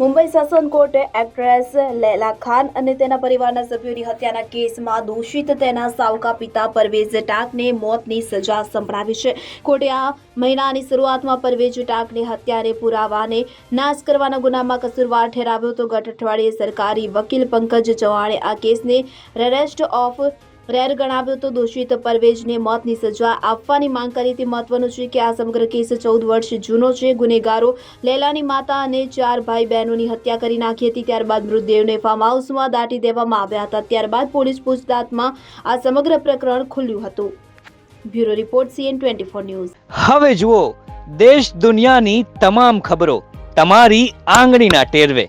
Mumbai session કોર્ટે actress Laila Khan અને તેના પરિવારના સભ્યોની હત્યાના કેસમાં દોષિત તેના સાવકા પિતા પરવેઝ ટાકને મોતની સજા સંભળાવી છે. કોર્ટે આ મહિનાની શરૂઆતમાં પરવેઝ ટાકની હત્યાને પુરાવાને નાશ કરવાના ગુનામાં કસૂરવાર ઠેરાવ્યો તો ગત અઠવાડિયે સરકારી વકીલ પંકજ ચૌહાણે આ કેસને રેરેસ્ટ ઓફ રેર ગણાવ્યો તો દોષિત પરવેજને મોતની સજા આપવાની માંગ કરી હતી. મહત્વનું છે કે આ સમગ્ર કેસ ચૌદ વર્ષ જૂનો છે. ગુનેગારો લૈલાની માતા અને ચાર ભાઈ બહેનોની હત્યા કરી નાખી હતી. ત્યારબાદ મૃતદેહને ફાર્મ હાઉસમાં દાટી દેવામાં આવ્યા હતા. ત્યારબાદ પોલીસ પૂછતાછમાં આ સમગ્ર પ્રકરણ ખુલ્યું હતું. Bureau report, CN twenty four news. હવે જુઓ, દેશ દુનિયાની તમામ ખબરો તમારી આંગળીના ટેરવે.